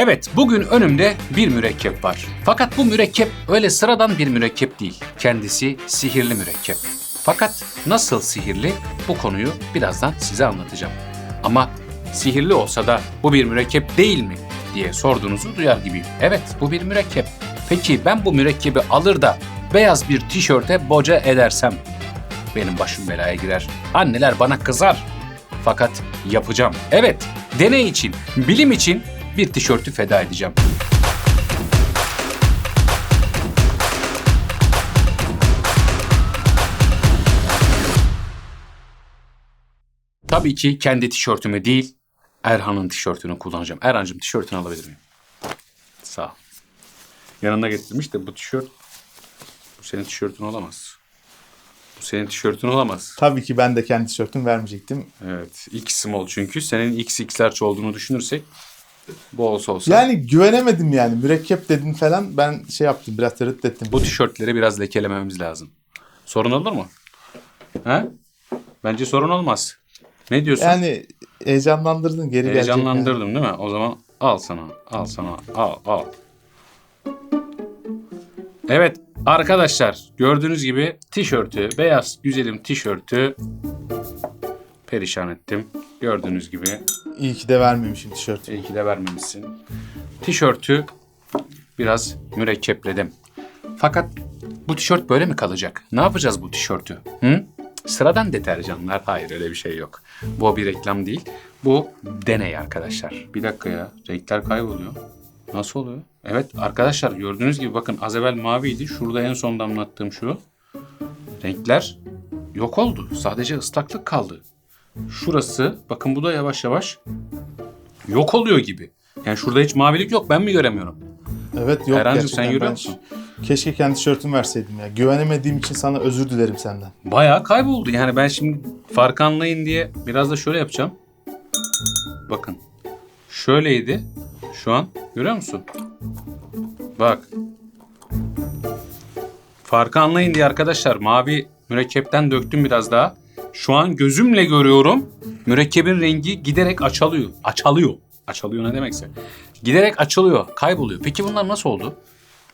Evet, bugün önümde bir mürekkep var. Fakat bu mürekkep öyle sıradan bir mürekkep değil. Kendisi sihirli mürekkep. Fakat nasıl sihirli bu konuyu birazdan size anlatacağım. Ama sihirli olsa da bu bir mürekkep değil mi diye sorduğunuzu duyar gibiyim. Evet, bu bir mürekkep. Peki ben bu mürekkebi alır da beyaz bir tişörte boca edersem benim başım belaya girer. Anneler bana kızar. Fakat yapacağım. Evet, deney için, bilim için bir tişörtü feda edeceğim. Tabii ki kendi tişörtümü değil, Erhan'ın tişörtünü kullanacağım. Erhan'cığım tişörtünü alabilir miyim? Sağ ol. Yanında getirmiş de bu tişört, bu senin tişörtün olamaz. Bu senin tişörtün olamaz. Tabii ki ben de kendi tişörtümü vermeyecektim. Evet. X small çünkü. Senin XX'ler olduğunu düşünürsek bu olsa. Yani güvenemedim yani. Mürekkep dedin falan. Ben şey yaptım biraz tereddüt ettim. Bu tişörtleri biraz lekelememiz lazım. Sorun olur mu? Ha? Bence sorun olmaz. Ne diyorsun? Yani heyecanlandırdın geri gelecek. yani. Heyecanlandırdım değil mi? O zaman al sana. Al sana. Al al. Evet arkadaşlar gördüğünüz gibi tişörtü, beyaz güzelim tişörtü perişan ettim. Gördüğünüz gibi İyi ki de vermemişim tişörtü. İyi ki de vermemişsin. Tişörtü biraz mürekkepledim. Fakat bu tişört böyle mi kalacak? Ne yapacağız bu tişörtü? Hı? Sıradan deterjanlar. Hayır öyle bir şey yok. Bu bir reklam değil. Bu deney arkadaşlar. Bir dakika ya. Renkler kayboluyor. Nasıl oluyor? Evet arkadaşlar gördüğünüz gibi bakın az evvel maviydi. Şurada en son damlattığım şu. Renkler yok oldu. Sadece ıslaklık kaldı. Şurası bakın bu da yavaş yavaş yok oluyor gibi. Yani şurada hiç mavilik yok. Ben mi göremiyorum? Evet yok gerçekten. sen görüyor musun? Keşke kendi tişörtümü verseydim ya. Güvenemediğim için sana özür dilerim senden. Bayağı kayboldu. Yani ben şimdi fark anlayın diye biraz da şöyle yapacağım. Bakın. Şöyleydi. Şu an görüyor musun? Bak. Farkı anlayın diye arkadaşlar mavi mürekkepten döktüm biraz daha. Şu an gözümle görüyorum. Mürekkebin rengi giderek açalıyor. Açalıyor. Açalıyor ne demekse. Giderek açılıyor, kayboluyor. Peki bunlar nasıl oldu?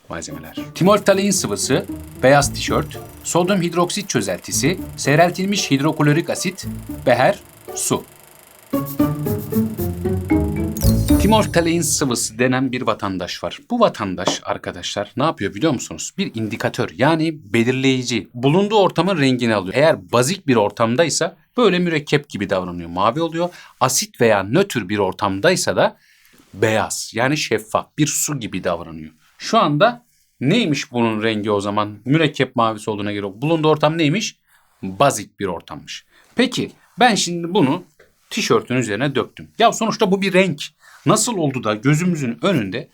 malzemeler. Timolftalein sıvısı, beyaz tişört, sodyum hidroksit çözeltisi, seyreltilmiş hidroklorik asit, beher, su. Timolftalein sıvısı denen bir vatandaş var. Bu vatandaş arkadaşlar ne yapıyor biliyor musunuz? Bir indikatör yani belirleyici. Bulunduğu ortamın rengini alıyor. Eğer bazik bir ortamdaysa böyle mürekkep gibi davranıyor. Mavi oluyor. Asit veya nötr bir ortamdaysa da beyaz yani şeffaf bir su gibi davranıyor. Şu anda neymiş bunun rengi o zaman? Mürekkep mavisi olduğuna göre bulunduğu ortam neymiş? Bazik bir ortammış. Peki ben şimdi bunu tişörtün üzerine döktüm. Ya sonuçta bu bir renk. Nasıl oldu da gözümüzün önünde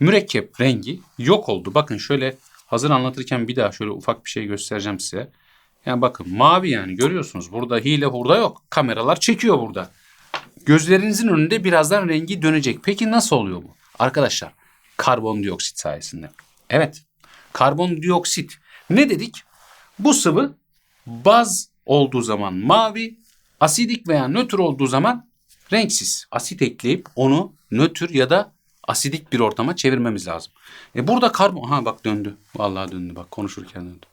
mürekkep rengi yok oldu. Bakın şöyle hazır anlatırken bir daha şöyle ufak bir şey göstereceğim size. Yani bakın mavi yani görüyorsunuz burada hile hurda yok. Kameralar çekiyor burada. Gözlerinizin önünde birazdan rengi dönecek. Peki nasıl oluyor bu? Arkadaşlar karbondioksit sayesinde. Evet karbondioksit ne dedik? Bu sıvı baz olduğu zaman mavi, asidik veya nötr olduğu zaman renksiz. Asit ekleyip onu nötr ya da asidik bir ortama çevirmemiz lazım. E burada karbon... Ha bak döndü. Vallahi döndü bak konuşurken döndü.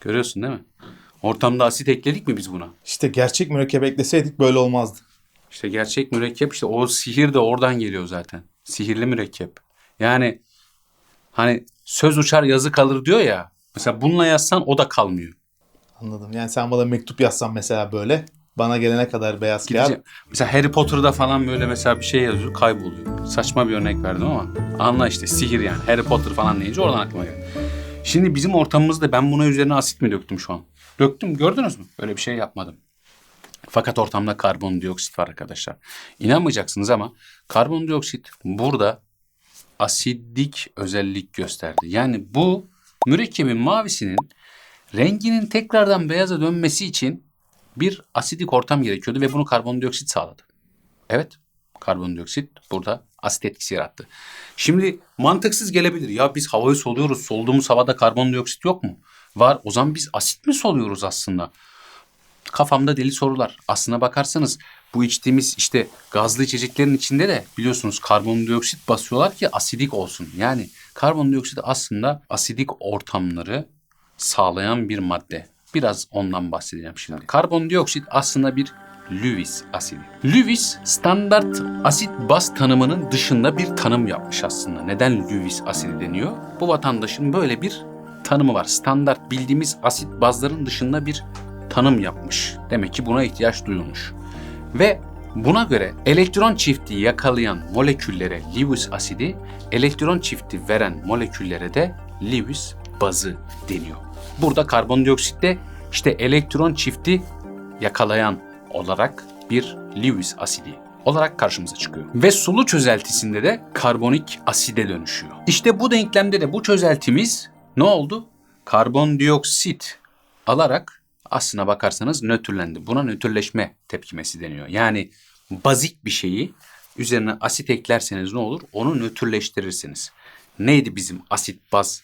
Görüyorsun değil mi? Ortamda asit ekledik mi biz buna? İşte gerçek mürekkep ekleseydik böyle olmazdı. İşte gerçek mürekkep işte o sihir de oradan geliyor zaten. Sihirli mürekkep. Yani hani söz uçar yazı kalır diyor ya. Mesela bununla yazsan o da kalmıyor. Anladım. Yani sen bana mektup yazsan mesela böyle. Bana gelene kadar beyaz Gideceğim. kağıt. Mesela Harry Potter'da falan böyle mesela bir şey yazıyor kayboluyor. Saçma bir örnek verdim ama anla işte sihir yani. Harry Potter falan deyince oradan aklıma geldi. Şimdi bizim ortamımızda ben buna üzerine asit mi döktüm şu an? Döktüm gördünüz mü? Öyle bir şey yapmadım. Fakat ortamda karbondioksit var arkadaşlar. İnanmayacaksınız ama karbondioksit burada asidik özellik gösterdi. Yani bu mürekkebin mavisinin renginin tekrardan beyaza dönmesi için bir asidik ortam gerekiyordu ve bunu karbondioksit sağladı. Evet, karbondioksit burada asit etkisi yarattı. Şimdi mantıksız gelebilir. Ya biz havayı soluyoruz. Solduğumuz havada karbondioksit yok mu? Var. O zaman biz asit mi soluyoruz aslında? Kafamda deli sorular. Aslına bakarsanız Bu içtiğimiz işte gazlı içeceklerin içinde de biliyorsunuz karbondioksit basıyorlar ki asidik olsun. Yani karbondioksit aslında asidik ortamları sağlayan bir madde. Biraz ondan bahsedeceğim şimdi. Karbondioksit aslında bir Lewis asidi. Lewis standart asit baz tanımının dışında bir tanım yapmış aslında. Neden Lewis asidi deniyor? Bu vatandaşın böyle bir tanımı var. Standart bildiğimiz asit bazların dışında bir tanım yapmış. Demek ki buna ihtiyaç duyulmuş. Ve buna göre elektron çifti yakalayan moleküllere Lewis asidi, elektron çifti veren moleküllere de Lewis bazı deniyor. Burada karbondioksitte işte elektron çifti yakalayan olarak bir Lewis asidi olarak karşımıza çıkıyor. Ve sulu çözeltisinde de karbonik aside dönüşüyor. İşte bu denklemde de bu çözeltimiz ne oldu? Karbondioksit alarak aslına bakarsanız nötrlendi. Buna nötrleşme tepkimesi deniyor. Yani bazik bir şeyi üzerine asit eklerseniz ne olur? Onu nötrleştirirsiniz. Neydi bizim asit baz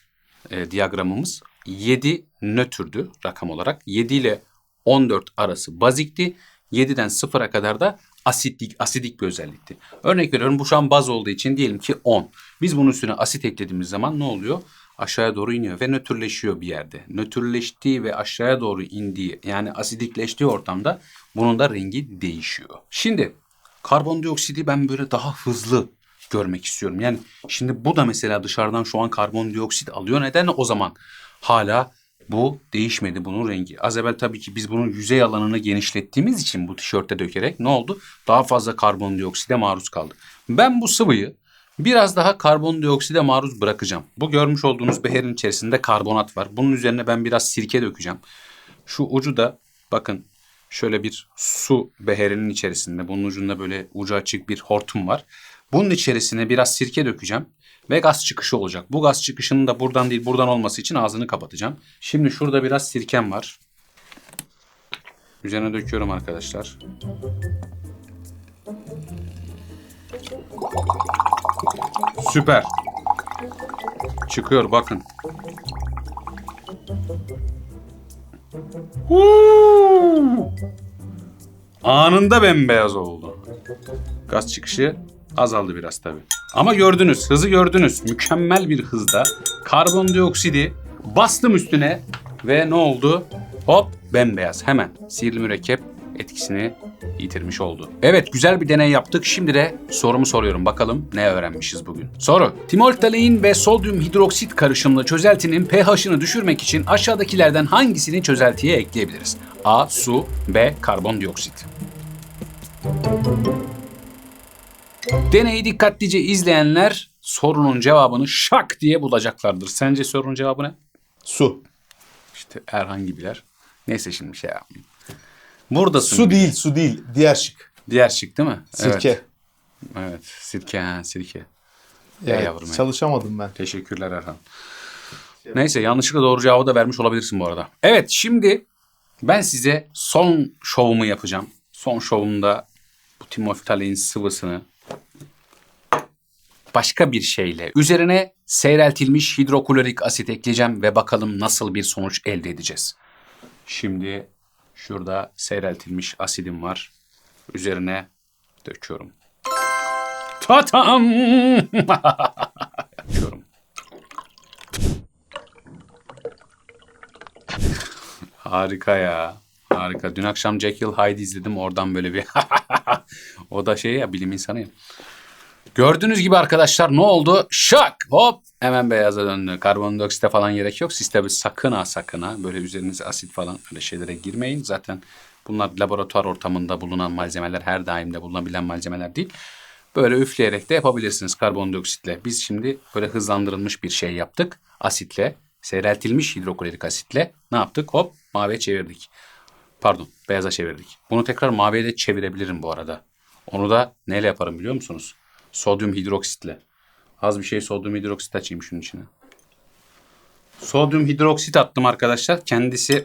e, diyagramımız? 7 nötrdü rakam olarak. 7 ile 14 arası bazikti. 7'den 0'a kadar da asitlik, asidik bir özellikti. Örnek veriyorum bu şu an baz olduğu için diyelim ki 10. Biz bunun üstüne asit eklediğimiz zaman ne oluyor? Aşağıya doğru iniyor ve nötrleşiyor bir yerde. Nötrleştiği ve aşağıya doğru indiği yani asidikleştiği ortamda bunun da rengi değişiyor. Şimdi karbondioksidi ben böyle daha hızlı görmek istiyorum. Yani şimdi bu da mesela dışarıdan şu an karbondioksit alıyor. Neden o zaman hala bu değişmedi bunun rengi. Az evvel tabii ki biz bunun yüzey alanını genişlettiğimiz için bu tişörte dökerek ne oldu? Daha fazla karbondiokside maruz kaldı. Ben bu sıvıyı biraz daha karbondiokside maruz bırakacağım. Bu görmüş olduğunuz beherin içerisinde karbonat var. Bunun üzerine ben biraz sirke dökeceğim. Şu ucu da bakın şöyle bir su beherinin içerisinde bunun ucunda böyle ucu açık bir hortum var. Bunun içerisine biraz sirke dökeceğim ve gaz çıkışı olacak. Bu gaz çıkışının da buradan değil buradan olması için ağzını kapatacağım. Şimdi şurada biraz sirkem var. Üzerine döküyorum arkadaşlar. Süper. Çıkıyor bakın. Huu! Anında bembeyaz oldu. Gaz çıkışı azaldı biraz tabii. Ama gördünüz, hızı gördünüz. Mükemmel bir hızda karbondioksidi bastım üstüne ve ne oldu? Hop bembeyaz hemen sihirli mürekkep etkisini yitirmiş oldu. Evet güzel bir deney yaptık. Şimdi de sorumu soruyorum. Bakalım ne öğrenmişiz bugün. Soru. Timoltalein ve sodyum hidroksit karışımlı çözeltinin pH'ını düşürmek için aşağıdakilerden hangisini çözeltiye ekleyebiliriz? A. Su B. Karbondioksit. Deneyi dikkatlice izleyenler sorunun cevabını şak diye bulacaklardır. Sence sorunun cevabı ne? Su. İşte Erhan gibiler. Neyse şimdi şey yapmayayım. Buradasın. Su değil, su değil. Diğer şık. Diğer şık değil mi? Sirke. Evet. Evet. Sirke ha sirke. Ya, Ey yavrum çalışamadım ben. Teşekkürler Erhan. Neyse yanlışlıkla doğru cevabı da vermiş olabilirsin bu arada. Evet şimdi ben size son şovumu yapacağım. Son şovumda bu timoftalin sıvısını başka bir şeyle üzerine seyreltilmiş hidroklorik asit ekleyeceğim ve bakalım nasıl bir sonuç elde edeceğiz. Şimdi şurada seyreltilmiş asidim var. Üzerine döküyorum. Tatam! Döküyorum. Harika ya. Harika. Dün akşam Jekyll Hyde izledim. Oradan böyle bir... o da şey ya bilim insanı ya. Gördüğünüz gibi arkadaşlar ne oldu? Şak hop hemen beyaza döndü. Karbondioksite falan gerek yok. Siz tabii sakın ha sakın ha böyle üzerinize asit falan öyle şeylere girmeyin. Zaten bunlar laboratuvar ortamında bulunan malzemeler her daim de bulunabilen malzemeler değil. Böyle üfleyerek de yapabilirsiniz karbondioksitle. Biz şimdi böyle hızlandırılmış bir şey yaptık. Asitle, seyreltilmiş hidroklorik asitle ne yaptık? Hop maviye çevirdik. Pardon beyaza çevirdik. Bunu tekrar maviye de çevirebilirim bu arada. Onu da neyle yaparım biliyor musunuz? Sodyum hidroksitle. Az bir şey sodyum hidroksit açayım şunun içine. Sodyum hidroksit attım arkadaşlar. Kendisi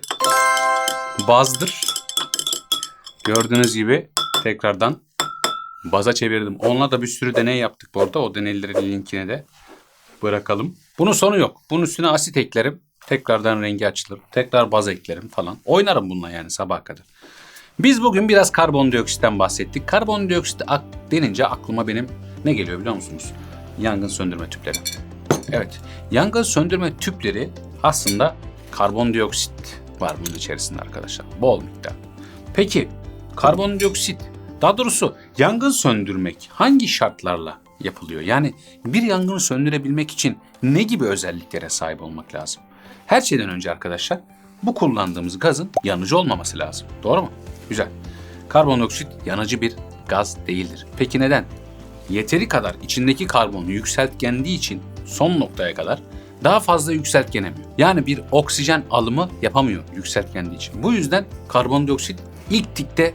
bazdır. Gördüğünüz gibi tekrardan baza çevirdim. Onunla da bir sürü deney yaptık bu arada. O deneylerin linkine de bırakalım. Bunun sonu yok. Bunun üstüne asit eklerim. Tekrardan rengi açılır. Tekrar baz eklerim falan. Oynarım bununla yani sabaha kadar. Biz bugün biraz karbondioksitten bahsettik. Karbondioksit denince aklıma benim ne geliyor biliyor musunuz? Yangın söndürme tüpleri. Evet, yangın söndürme tüpleri aslında karbondioksit var bunun içerisinde arkadaşlar. Bol miktar. Peki karbondioksit daha doğrusu yangın söndürmek hangi şartlarla yapılıyor? Yani bir yangını söndürebilmek için ne gibi özelliklere sahip olmak lazım? Her şeyden önce arkadaşlar bu kullandığımız gazın yanıcı olmaması lazım. Doğru mu? Güzel. Karbondioksit yanıcı bir gaz değildir. Peki neden? Yeteri kadar içindeki karbonu yükseltgendiği için son noktaya kadar daha fazla yükseltgenemiyor. Yani bir oksijen alımı yapamıyor yükseltgendiği için. Bu yüzden karbondioksit ilk tikte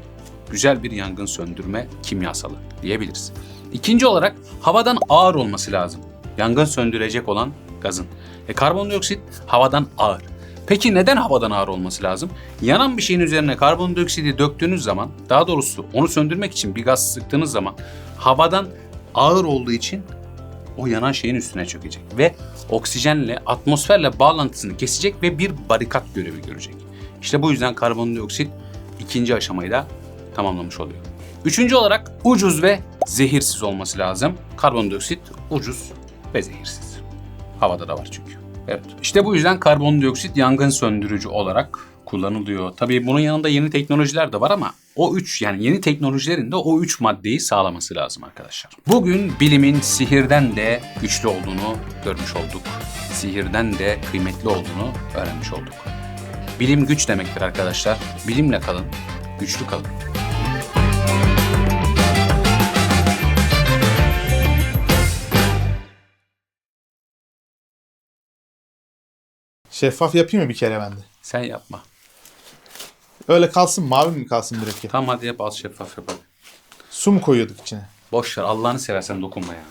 güzel bir yangın söndürme kimyasalı diyebiliriz. İkinci olarak havadan ağır olması lazım. Yangın söndürecek olan gazın. E, karbondioksit havadan ağır. Peki neden havadan ağır olması lazım? Yanan bir şeyin üzerine karbondioksiti döktüğünüz zaman, daha doğrusu onu söndürmek için bir gaz sıktığınız zaman havadan ağır olduğu için o yanan şeyin üstüne çökecek ve oksijenle, atmosferle bağlantısını kesecek ve bir barikat görevi görecek. İşte bu yüzden karbondioksit ikinci aşamayı da tamamlamış oluyor. Üçüncü olarak ucuz ve zehirsiz olması lazım. Karbondioksit ucuz ve zehirsiz. Havada da var çünkü. Evet. İşte bu yüzden karbondioksit yangın söndürücü olarak kullanılıyor. Tabii bunun yanında yeni teknolojiler de var ama o üç yani yeni teknolojilerin de o üç maddeyi sağlaması lazım arkadaşlar. Bugün bilimin sihirden de güçlü olduğunu görmüş olduk. Sihirden de kıymetli olduğunu öğrenmiş olduk. Bilim güç demektir arkadaşlar. Bilimle kalın, güçlü kalın. Şeffaf yapayım mı bir kere bende? Sen yapma. Öyle kalsın mavi mi kalsın mürekkep? Tamam hadi yap az şeffaf yapalım. Su mu koyuyorduk içine? Boş ver Allah'ını seversen dokunma ya.